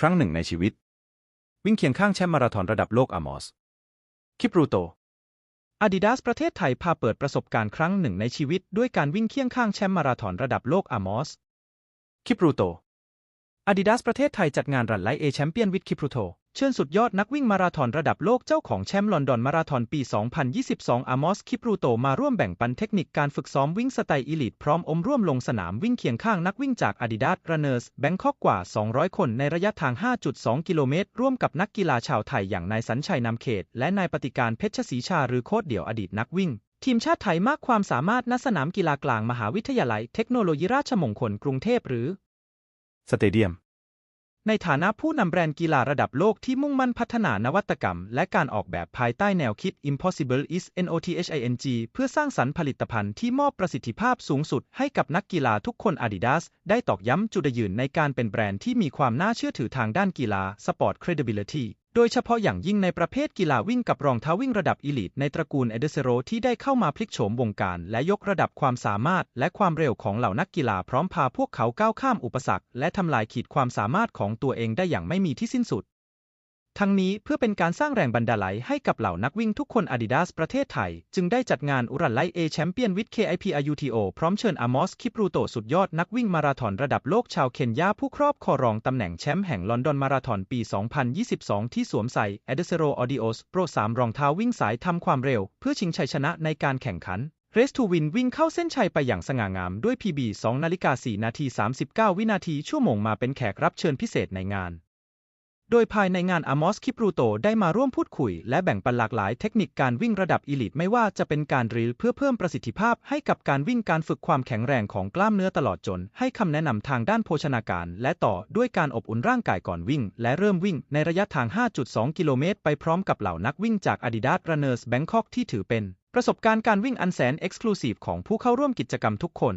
ครั้งหนึ่งในชีวิต วิ่งเคียงข้างแชมป์มาราธอนระดับโลกอามอส คิปรูโตอาดิดาสประเทศไทยพาเปิดประสบการณ์ครั้งหนึ่งในชีวิต ด้วยการวิ่งเคียงข้างแชมป์มาราธอนระดับโลกอามอส คิปรูโตอาดิดาสประเทศไทยจัดงานรันไลเอแชมเปี้ยนวิดคิปรูโต เชิญสุดยอดนักวิ่งมาราธอนระดับโลกเจ้าของแชมป์ลอนดอนมาราธอนปี 2022 อามอส คิปรูโตมาร่วมแบ่งปันเทคนิคการฝึกซ้อมวิ่งสไตล์อีลิทพร้อมอมร่วมลงสนามวิ่งเคียงข้างนักวิ่งจาก Adidas Runners Bangkok กว่า 200 คนในระยะทาง 5.2 กิโลเมตร ร่วมกับนักกีฬาชาวไทยอย่างนายสัญชัยนำเขต และนายปฏิการเพชรศรีชาหรือโค้ดเดี่ยวอดีตนักวิ่ง ทีมชาติไทยมากความสามารถณสนามกีฬากลางมหาวิทยาลัย เทคโนโลยีราชมงคลกรุงเทพหรือสเตเดียม ในฐานะผู้นำแบรนด์กีฬาระดับโลกที่มุ่งมั่นพัฒนานวัตกรรม และการออกแบบภายใต้แนวคิด Impossible is Nothing เพื่อสร้างสรรค์ผลิตภัณฑ์ที่มอบประสิทธิภาพสูงสุดให้กับนักกีฬาทุกคน Adidas ได้ตอกย้ำจุดยืนในการเป็นแบรนด์ที่มีความน่าเชื่อถือทางด้านกีฬา Sport Credibility โดยเฉพาะอย่างยิ่งในประเภทกีฬาวิ่งกับรองเท้าวิ่งระดับอีลิทในตระกูลเอเดเซโรที่ได้เข้ามาพลิกโฉมวงการ และยกระดับความสามารถและความเร็วของเหล่านักกีฬาพร้อมพาพวกเขาก้าวข้ามอุปสรรค และทำลายขีดความสามารถของตัวเองได้อย่างไม่มีที่สิ้นสุด ทั้งนี้เพื่อเป็นการสร้างแรงบันดาลใจให้กับเหล่านักวิ่งทุกคน Adidas ประเทศไทย จึงได้จัดงานอุรันไลเอแชมเปี้ยนวิด KIPRUTO พร้อมเชิญอามอส คิปรูโตสุดยอดนักวิ่งมาราธอนระดับโลกชาวเคนยาผู้ครอบครองตำแหน่งแชมป์แห่งลอนดอนมาราธอนปี 2022 ที่สวมใส่ a d e s e r o Audios Pro 3 รองเท้าวิ่งสายทำความเร็ว เพื่อชิงชัยชนะในการแข่งขัน Race to Win วิ่งเข้าเส้นชัยไปอย่างสง่างามด้วย PB 2นาฬิกา4นาที 39 วินาทีชั่วโมงมาเป็นแขกรับเชิญพิเศษในงาน โดยภายในงานอามอสคิปรูโตได้มาร่วมพูดคุย และแบ่งปันหลากหลายเทคนิคการวิ่งระดับอีลิทไม่ว่าจะเป็นการรีลเพื่อเพิ่มประสิทธิภาพให้กับการวิ่งการฝึกความแข็งแรงของกล้ามเนื้อตลอดจน ให้คำแนะนำทางด้านโภชนาการ และต่อด้วยการอบอุ่นร่างกายก่อนวิ่ง และเริ่มวิ่งในระยะทาง 5.2 กิโลเมตร ไปพร้อมกับเหล่านักวิ่งจาก Adidas Runners Bangkok ที่ถือเป็น ประสบการณ์การวิ่งอันแสนเอ็กซ์คลูซีฟของผู้เข้าร่วมกิจกรรมทุกคน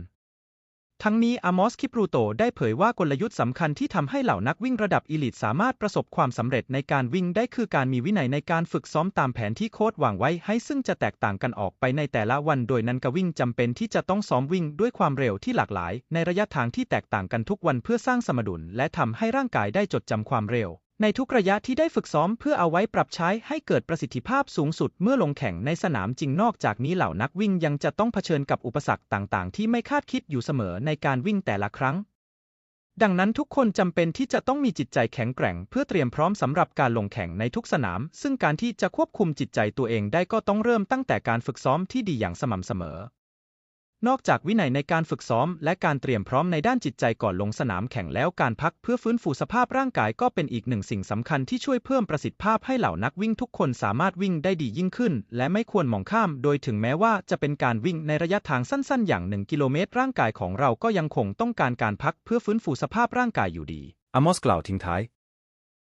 ทั้งนี้อามอสคิปรูโตได้เผยว่ากลยุทธ์สำคัญที่ทำให้เหล่านักวิ่งระดับอีลิทสามารถประสบความสำเร็จในการวิ่งได้คือการมีวินัยในการฝึกซ้อมตามแผนที่โค้ชวางไว้ให้ซึ่งจะแตกต่างกันออกไปในแต่ละวันโดยนันกวิ่งจำเป็นที่จะต้องซ้อมวิ่งด้วยความเร็วที่หลากหลาย ในระยะทางที่แตกต่างกันทุกวันเพื่อสร้างสมดุลและทำให้ร่างกายได้จดจำความเร็ว ในทุกระยะที่ได้ฝึกซ้อมเพื่อเอาไว้ปรับใช้ให้เกิดประสิทธิภาพสูงสุดเมื่อลงแข่งในสนามจริงนอกจากนี้เหล่านักวิ่งยังจะต้องเผชิญกับอุปสรรคต่างๆ ที่ไม่คาดคิดอยู่เสมอในการวิ่งแต่ละครั้ง ดังนั้นทุกคนจำเป็นที่จะต้องมีจิตใจแข็งแกร่ง เพื่อเตรียมพร้อมสำหรับการลงแข่งในทุกสนาม ซึ่งการที่จะควบคุมจิตใจตัวเองได้ก็ต้องเริ่มตั้งแต่การฝึกซ้อมที่ดีอย่างสม่ำเสมอ นอกจากวินัยในการฝึกซ้อม และการเตรียมพร้อมในด้านจิตใจก่อนลงสนามแข่งแล้วการพักเพื่อฟื้นฟูสภาพร่างกายก็เป็นอีกหนึ่งสิ่งสำคัญที่ช่วยเพิ่มประสิทธิภาพให้เหล่านักวิ่งทุกคนสามารถวิ่งได้ดียิ่งขึ้น และไม่ควรมองข้าม โดยถึงแม้ว่าจะเป็นการวิ่งในระยะทางสั้นๆ อย่าง 1 กิโลเมตร ร่างกายของเราก็ยังคงต้องการการพักเพื่อฟื้นฟูสภาพร่างกายอยู่ดีอามอสกล่าวทิ้งท้าย